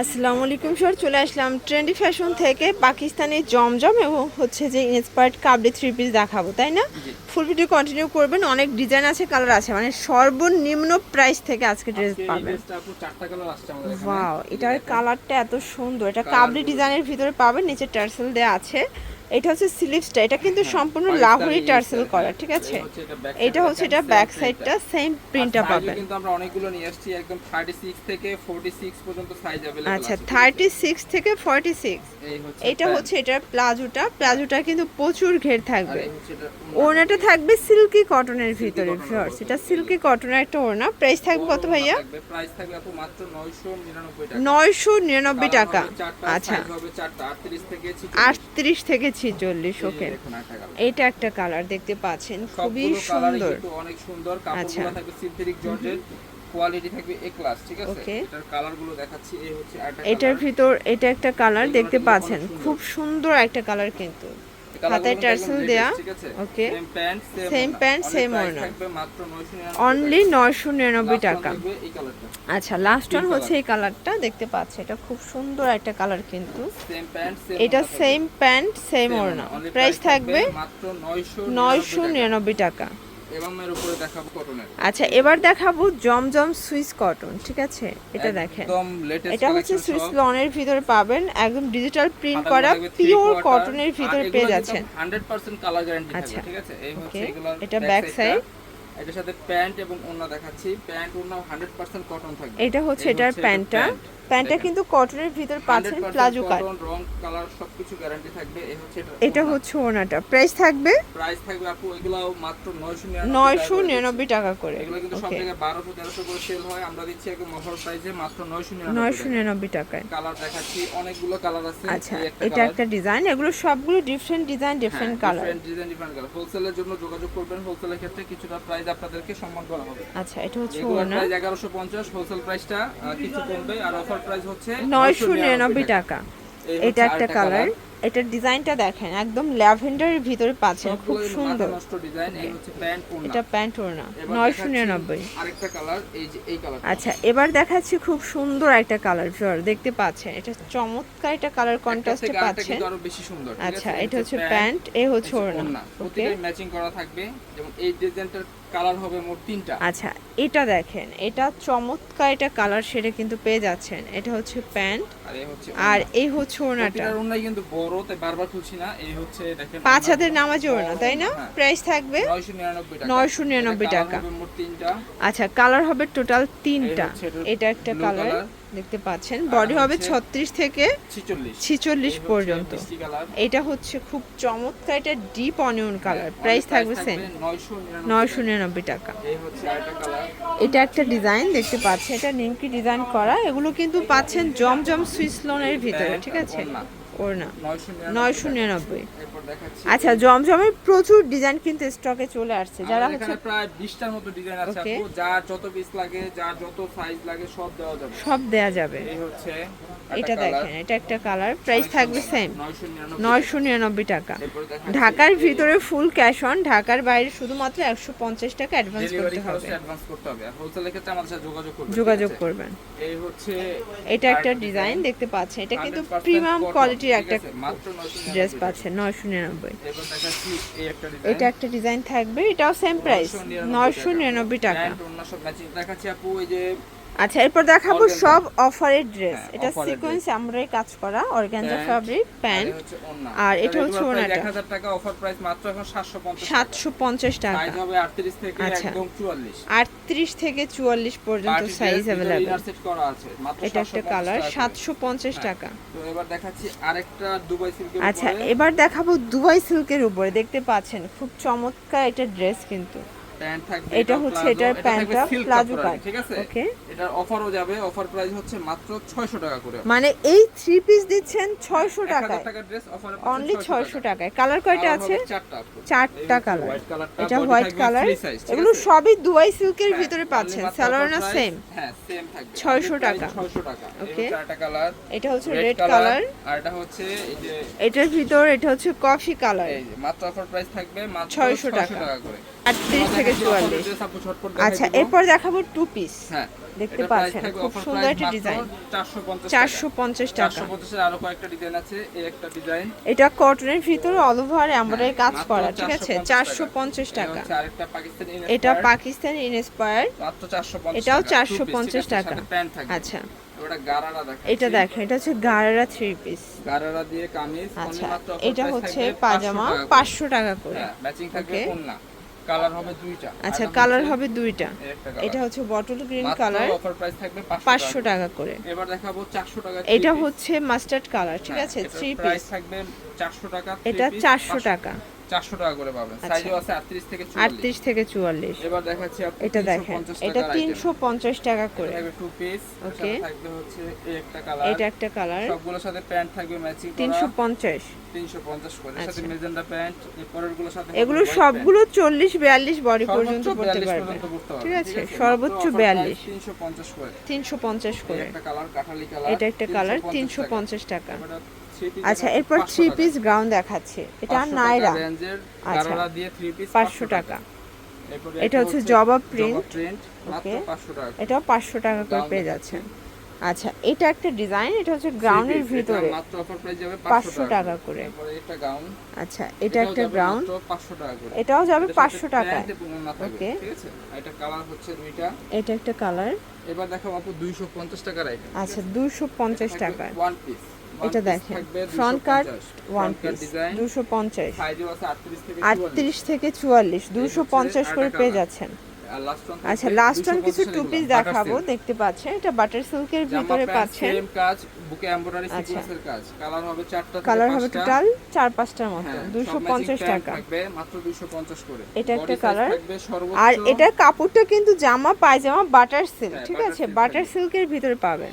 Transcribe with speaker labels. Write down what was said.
Speaker 1: আসসালামু আলাইকুম স্যার। চলে আসলাম ট্রেন্ডি ফ্যাশন থেকে পাকিস্তানি জমজম এবং হচ্ছে যে ইন্সপায়ার্ড কাবলি থ্রি পিস দেখাবো তাই না? ফুল ভিডিও কন্টিনিউ করবেন অনেক ডিজাইন আছে কালার আছে মানে সর্বনিম্ন প্রাইস থেকে আজকে ড্রেস পাবেন। ওয়াও এটার কালারটা এত সুন্দর এটা কাবলি ডিজাইনের ভিতরে পাবেন নিচে টার্সেল দেওয়া আছে। এটা হচ্ছে স্লিভসটা এটা কিন্তু
Speaker 2: হ্যাঁ,
Speaker 1: সম্পূর্ণ
Speaker 2: পাকিস্তানি
Speaker 1: লাহোরি
Speaker 2: এই
Speaker 1: টার্সেল
Speaker 2: style,
Speaker 1: করা
Speaker 2: হ্যাঁ।
Speaker 1: ঠিক আছে
Speaker 2: এই হচ্ছে এটা back
Speaker 1: এটা
Speaker 2: side
Speaker 1: হচ্ছে
Speaker 2: দেখেন,
Speaker 1: এটা
Speaker 2: same
Speaker 1: ব্যাক
Speaker 2: print
Speaker 1: সাইডটা
Speaker 2: টা।
Speaker 1: সেম
Speaker 2: আর
Speaker 1: প্রিন্টটা
Speaker 2: size ও
Speaker 1: পাবেন
Speaker 2: কিন্তু আমরা অনেকগুলো নিয়ে এসেছি একদম 36 থেকে 46 পর্যন্ত সাইজ अवेलेबल
Speaker 1: আচ্ছা থার্টি সিক্স থেকে ফর্টি সিক্স
Speaker 2: এই হচ্ছে
Speaker 1: এটা
Speaker 2: pant।
Speaker 1: হচ্ছে এটার প্লাজোটা প্লাজোটা কিন্তু প্রচুর ঘের
Speaker 2: আর
Speaker 1: থাকবে
Speaker 2: এই হচ্ছে এটা
Speaker 1: ওড়নাটা থাকবে সিল্কি কটনের
Speaker 2: Silky
Speaker 1: ভিতরে
Speaker 2: cotton এর
Speaker 1: ভিউয়ার্স
Speaker 2: উপর।
Speaker 1: এটা সিল্কি কটনের একটা ওড়না প্রাইস থাকবে কত ভাইয়া
Speaker 2: প্রাইস থাকবে আপু মাত্র 999 টাকা
Speaker 1: নয়শো নিরানব্বই
Speaker 2: Colour
Speaker 1: টাকা
Speaker 2: হবে চারটা,
Speaker 1: আচ্ছা
Speaker 2: size হবে চারটা 38 থেকে 46
Speaker 1: আটত্রিশ থেকে ছিচল্লিশ ওকে। এটা একটা কালার দেখতে পাচ্ছেন খুবই সুন্দর।
Speaker 2: অনেক সুন্দর
Speaker 1: আচ্ছা।
Speaker 2: কাপড়গুলো থাকবে সিনথেটিক জর্জেট কোয়ালিটি থাকবে এ ক্লাস ঠিক আছে?
Speaker 1: Okay.
Speaker 2: এটার কালারগুলো দেখাচ্ছি এই হচ্ছে
Speaker 1: এটার ভিতর এটা একটা কালার দেখতে পাচ্ছেন খুব সুন্দর একটা কালার কিন্তু। হাতায় টার্সেল দেয়া।
Speaker 2: ওকে সেম প্যান্ট
Speaker 1: সেম
Speaker 2: ওড়না।
Speaker 1: pant,
Speaker 2: Only
Speaker 1: same
Speaker 2: price
Speaker 1: ওড়না।
Speaker 2: থাকবে মাত্র 999
Speaker 1: অনলি নয়শো নিরানব্বই টাকা। আচ্ছা লাস্ট ওয়ান হচ্ছে এই কালারটা দেখতে পাচ্ছি। এটা খুব সুন্দর একটা কালার কিন্তু। এটা সেম প্যান্ট সেম ওড়না প্রাইস থাকবে নয়শো নিরানব্বই টাকা।
Speaker 2: এবং উপরে দেখাবো কটনের
Speaker 1: আচ্ছা এবার দেখাবো জমজম সুইস কটন ঠিক আছে? এটা দেখেন।
Speaker 2: একদম লেটেস্ট
Speaker 1: এটা হচ্ছে সুইস লনের ভিতরে পাবেন একদম ডিজিটাল প্রিন্ট করা পিওর কটনের ভিতরে পেয়ে যাচ্ছেন।
Speaker 2: কিন্তু 100% কালার গ্যারান্টি। থাকবে ঠিক আছে? এই হচ্ছে
Speaker 1: Okay, এটা
Speaker 2: back
Speaker 1: back
Speaker 2: এটার সাথে প্যান্ট এবং ওড়না দেখাচ্ছি। প্যান্ট ওড়না 100% কটন থাকবে।
Speaker 1: এটা হচ্ছে এটার প্যান্টটা।
Speaker 2: প্যান্ট।
Speaker 1: প্যান্টটা। কিন্তু কটনের ভিতর পাচ্ছেন
Speaker 2: 100%
Speaker 1: প্লাজো কাট।
Speaker 2: রং কালার সবকিছু গ্যারান্টি থাকবে। এই হচ্ছে
Speaker 1: এটা হচ্ছে ওনাটা প্রাইস থাকবে?
Speaker 2: প্রাইস থাকবে আপু এগুলাও মাত্র 999
Speaker 1: নয়শো
Speaker 2: টাকা করে। এগুলো কিন্তু সব জায়গায় 1200 1300 করে সেল হয়। আমরা দিচ্ছি একদম অফার প্রাইসে মাত্র 999
Speaker 1: নয়শো
Speaker 2: টাকা।
Speaker 1: নিরানব্বই টাকায়।
Speaker 2: কালার দেখাচ্ছি অনেকগুলো কালার আছে।
Speaker 1: আচ্ছা এটা একটা ডিজাইন এগুলো সবগুলো different design different colour
Speaker 2: different design different colour হোলসেলের জন্য যোগাযোগ করবেন। হোলসেলের ক্ষেত্রে কিছুটা প্রাইস আপনাদেরকে সম্মান করা হবে।
Speaker 1: আচ্ছা এটা হচ্ছে ওনা
Speaker 2: প্রাইস 1150 হোলসেল প্রাইসটা কিছু কমবে। আর অফার প্রাইস হচ্ছে?
Speaker 1: নয়শো নিরানব্বই টাকা। এটা একটা কালার। এটার ডিজাইনটা দেখেন একদম ল্যাভেন্ডারের ভিতরে পাচ্ছেন। খুব সুন্দর।
Speaker 2: হচ্ছে
Speaker 1: এটা প্যান্ট ওড়না নয়শো নিরানব্বই। আচ্ছা এবার দেখাচ্ছি খুব সুন্দর একটা কালার ফিওর দেখতে পাচ্ছেন। এটা চমৎকার একটা কালার কন্ট্রাস্টে পাচ্ছেন। আচ্ছা এটা হচ্ছে প্যান্ট এ হচ্ছে ওড়না।
Speaker 2: ম্যাচিং করা থাকবে। যেমন এই ডিজাইনটার কালার হবে মোট তিনটা।
Speaker 1: আচ্ছা এটা দেখেন এটা চমৎকার এটা কালার সেটা কিন্তু পেয়ে যাচ্ছেন। এটা হচ্ছে প্যান্ট
Speaker 2: আর এই হচ্ছে প্রতিটার ওড়নাই কিন্তু বড় তাই বারবার খুলছি না। এই হচ্ছে দেখেন
Speaker 1: পাঁচ হাতের নামাজ ওড়না তাই না?
Speaker 2: হ্যাঁ।
Speaker 1: প্রাইস থাকবে
Speaker 2: 999 টাকা।
Speaker 1: 999 টাকা।
Speaker 2: মোট তিনটা।
Speaker 1: আচ্ছা কালার হবে টোটাল তিনটা। এটা একটা কালার। দেখতে পাচ্ছেন। বডি হবে ছত্রিশ থেকে
Speaker 2: 46
Speaker 1: ছিচল্লিশ পর্যন্ত। এটা হচ্ছে খুব চমৎকার এটা ডিপ অনিয়ন কালার প্রাইস থাকবে সেম
Speaker 2: 999
Speaker 1: নয়শো নিরানব্বই টাকা।
Speaker 2: এই হচ্ছে আরেকটা কালার
Speaker 1: এটা একটা ডিজাইন দেখতে পাচ্ছেন। এটা নিমকি ডিজাইন করা। এগুলো কিন্তু পাচ্ছেন জমজম সুইস লোনের ভিতরে ঠিক আছে?
Speaker 2: ওড়না।
Speaker 1: না
Speaker 2: 999
Speaker 1: নয়শো নিরানব্বই। আচ্ছা জমজমের প্রচুর ডিজাইন কিন্তু স্টকে চলে আসছে। যারা হচ্ছে
Speaker 2: প্রায় 20টার মতো ডিজাইন আছে. যার যত পিস লাগে যার যত সাইজ লাগে সব দেওয়া যাবে।
Speaker 1: সব দেওয়া যাবে।
Speaker 2: এই হচ্ছে
Speaker 1: এটা দেখেন এটা একটা কালার প্রাইস থাকবে সেম নয়শো নিরানব্বই টাকা। ঢাকার ভিতরে ফুল ক্যাশ অন ঢাকার বাইরে শুধুমাত্র একশো পঞ্চাশ টাকা অ্যাডভান্স করতে হবে।
Speaker 2: যোগাযোগ করবেন
Speaker 1: এটা একটা ডিজাইন দেখতে পাচ্ছেন। এটা কিন্তু প্রিমিয়াম কোয়ালিটির একটা
Speaker 2: আছে? মাত্র 999
Speaker 1: ড্রেস পাচ্ছেন নয়শো নিরানব্বই। এটা একটা ডিজাইন থাকবে এটাও সেম প্রাইস নয়শো নিরানব্বই টাকা। আচ্ছা এরপর দেখাবো সব অফারের ড্রেস
Speaker 2: হ্যাঁ,
Speaker 1: এটা সিকোয়েন্স আমরাই কাজ করা অর্গানজা ফ্যাব্রিক প্যান্ট। আর
Speaker 2: এটা
Speaker 1: এটা হচ্ছে ওড়নাটা।
Speaker 2: 1000 টাকা অফার প্রাইস মাত্র এখন 750
Speaker 1: সাতশো পঞ্চাশ টাকা।
Speaker 2: সাইজ হবে 38 থেকে
Speaker 1: আচ্ছা।
Speaker 2: একদম 44
Speaker 1: আটত্রিশ থেকে চুয়াল্লিশ পর্যন্ত সাইজ
Speaker 2: মাত্র
Speaker 1: এটা একটা
Speaker 2: 750
Speaker 1: কালার
Speaker 2: টাকা। করে।
Speaker 1: সাতশো পঞ্চাশ
Speaker 2: হ্যাঁ।
Speaker 1: টাকা।
Speaker 2: তো এবার দেখাচ্ছি আরেকটা দুবাই সিল্কের
Speaker 1: আচ্ছা এবার দেখাবো দুবাই সিল্কের উপরে। দেখতে পাচ্ছেন খুব চমৎকার একটা ড্রেস কিন্তু।
Speaker 2: প্যান্ট থাকবে
Speaker 1: এটা হচ্ছে এটার প্যান্টটা প্লাজো কাট
Speaker 2: ঠিক আছে?
Speaker 1: ওকে।
Speaker 2: এটার অফারও যাবে অফার প্রাইস হচ্ছে মাত্র 600 টাকা করে।
Speaker 1: মানে এই থ্রি পিস দিচ্ছেন ছয়শো
Speaker 2: 1000
Speaker 1: টাকায়।
Speaker 2: টাকার ড্রেস অফারে
Speaker 1: অনলি ছয়শো টাকায়। কালার কয়টা আছে?
Speaker 2: চারটা
Speaker 1: চারটা কালার এটা হোয়াইট কালার এগুলো সবই দুবাই সিল্কের
Speaker 2: হ্যাঁ,
Speaker 1: ভিতরে পাচ্ছেন। স্যালোনা সেম
Speaker 2: হ্যাঁ সেম থাকবে।
Speaker 1: 600 টাকা।
Speaker 2: price 600 টাকা. হচ্ছে আরেকটা কালার
Speaker 1: এটা হচ্ছে
Speaker 2: রেড কালার আর এটা হচ্ছে এই যে
Speaker 1: এটার ভিতর এটা হচ্ছে কফি কালার
Speaker 2: এই মাত্র অফার প্রাইস থাকবে মাত্র
Speaker 1: 600
Speaker 2: 600
Speaker 1: টাকা।
Speaker 2: টাকা করে।
Speaker 1: আটত্রিশ থেকে
Speaker 2: দেখাচ্ছি
Speaker 1: চুয়াল্লিশ। আচ্ছা এরপর দেখাবো টু পিস
Speaker 2: হ্যাঁ
Speaker 1: দেখতে পাচ্ছেন খুব সুন্দর একটা ডিজাইন।
Speaker 2: চারশো পঞ্চাশ
Speaker 1: চারশো পঞ্চাশ টাকা।
Speaker 2: চারশো পঞ্চাশের আরও কয়েকটা ডিজাইন আছে এই একটা ডিজাইন
Speaker 1: এটা কটনের ভিতরে অল ওভার এমব্রয়ডারি কাজ করা ঠিক আছে?
Speaker 2: 450
Speaker 1: চারশো পঞ্চাশ টাকা।
Speaker 2: আরেকটা পাকিস্তানি
Speaker 1: এটা পাকিস্তানি ইনস্পায়ার
Speaker 2: মাত্র চারশো পঞ্চাশ
Speaker 1: এটাও
Speaker 2: টাকা,
Speaker 1: 450 টাকা। আচ্ছা।
Speaker 2: ওটা গারারা দেখা
Speaker 1: এটা দেখেন এটা হচ্ছে গারারা থ্রি পিস
Speaker 2: গারারা দিয়ে কামিজ
Speaker 1: আচ্ছা এটা হচ্ছে
Speaker 2: থাকবে 500
Speaker 1: পাজামা
Speaker 2: টাকা করে।
Speaker 1: পাঁচশো টাকা করে।
Speaker 2: হ্যাঁ ম্যাচিং থাকবে
Speaker 1: Okay.
Speaker 2: কালার হবে দুইটা।
Speaker 1: আচ্ছা কালার হবে দুইটা। এটা হচ্ছে bottle
Speaker 2: green
Speaker 1: colour.
Speaker 2: Offer price থাকবে
Speaker 1: পাঁচশো টাকা। করে।
Speaker 2: এবার দেখাবো 400 টাকা
Speaker 1: এটা হচ্ছে মাস্টার্ড কালার ঠিক আছে? থ্রি
Speaker 2: প্রাইস
Speaker 1: পিস
Speaker 2: থাকবে 400 টাকা
Speaker 1: এটা চারশো টাকা।
Speaker 2: 400 টাকা করে পাবেন।
Speaker 1: আচ্ছা।
Speaker 2: সাইজও আছে 38 থেকে 44
Speaker 1: আটত্রিশ থেকে চুয়াল্লিশ।
Speaker 2: এবার দেখাচ্ছি আপনি
Speaker 1: এটা দেখেন এটা
Speaker 2: টাকার
Speaker 1: তিনশো পঞ্চাশ টাকা করে।
Speaker 2: এটা টু পিস
Speaker 1: Okay.
Speaker 2: থাকবে হচ্ছে এই একটা কালার
Speaker 1: এটা একটা কালার
Speaker 2: সবগুলোর সাথে প্যান্ট থাকবে ম্যাচিং
Speaker 1: পঞ্চাশ।
Speaker 2: 350 করে। সাথে
Speaker 1: আচ্ছা।
Speaker 2: মেজেন্ডা প্যান্ট এরপরেরগুলোর সাথে
Speaker 1: এগুলো সবগুলো চল্লিশ বিয়াল্লিশ বডি পর্যন্ত পড়তে পারবে। ঠিক আছে? সর্বোচ্চ
Speaker 2: offer price
Speaker 1: বিয়াল্লিশ
Speaker 2: 350 করে।
Speaker 1: তিনশো পঞ্চাশ
Speaker 2: এই
Speaker 1: করে।
Speaker 2: একটা কালার কাঠালি কালার
Speaker 1: এটা একটা কালার
Speaker 2: 350
Speaker 1: তিনশো
Speaker 2: টাকা।
Speaker 1: পঞ্চাশ টাকা আচ্ছা এরপর থ্রি পিস গাউন দেখাচ্ছে। এটা নাইরা। আচ্ছা। পাঁচশো টাকা। এটা হচ্ছে জবা।
Speaker 2: প্রিন্ট মাত্র
Speaker 1: Okay.
Speaker 2: 500 টাকা
Speaker 1: এটাও পাঁচশো টাকা করে পেয়ে। যাচ্ছেন। আচ্ছা এটা একটা ডিজাইন এটা হচ্ছে গ্রাউন্ডের ভিতরে।
Speaker 2: যাবে
Speaker 1: পাঁচশো টাকা করে। আচ্ছা এটা একটা গ্রাউন্ড
Speaker 2: 500 টাকা করে।
Speaker 1: এটাও যাবে পাঁচশো
Speaker 2: টাকা আর এটা কালার হচ্ছে দুইটা।
Speaker 1: এটা একটা কালার
Speaker 2: এবার দেখো আপু 250 টাকার আইটেম
Speaker 1: আচ্ছা দুশো পঞ্চাশ টাকায়।
Speaker 2: ওয়ান পিস
Speaker 1: এটা দেখেন ফ্রন্ট কাট ওয়ান পিস দুশো পঞ্চাশ।
Speaker 2: সাইজও আছে 38 থেকে 44
Speaker 1: আটত্রিশ থেকে চুয়াল্লিশ দুশো পঞ্চাশ করে পেয়ে যাচ্ছেন। আচ্ছা লাস্ট ওয়ান কিছু টু পিস দেখাবো দেখতে পাচ্ছেন এটা বাটার সিল্কের ভিতরে পাচ্ছেন।
Speaker 2: কাজ বুকে এমব্রয়ডারি
Speaker 1: আচ্ছা।
Speaker 2: সিকোয়েন্সের কাজ। কালার হবে চারটা
Speaker 1: কালার হবে টোটাল চার পাঁচটার মতো
Speaker 2: হ্যাঁ,
Speaker 1: দুশো
Speaker 2: সব matching
Speaker 1: পঞ্চাশ
Speaker 2: pant
Speaker 1: টাকা।
Speaker 2: থাকবে মাত্র 250 করে।
Speaker 1: এটা একটা
Speaker 2: সর্বোচ্চ
Speaker 1: আর এটার কাপড়টা কিন্তু জামা পায়জামা বাটার সিল্ক
Speaker 2: হ্যাঁ,
Speaker 1: ঠিক আছে? বাটার। সিল্কের ভিতরে পাবেন।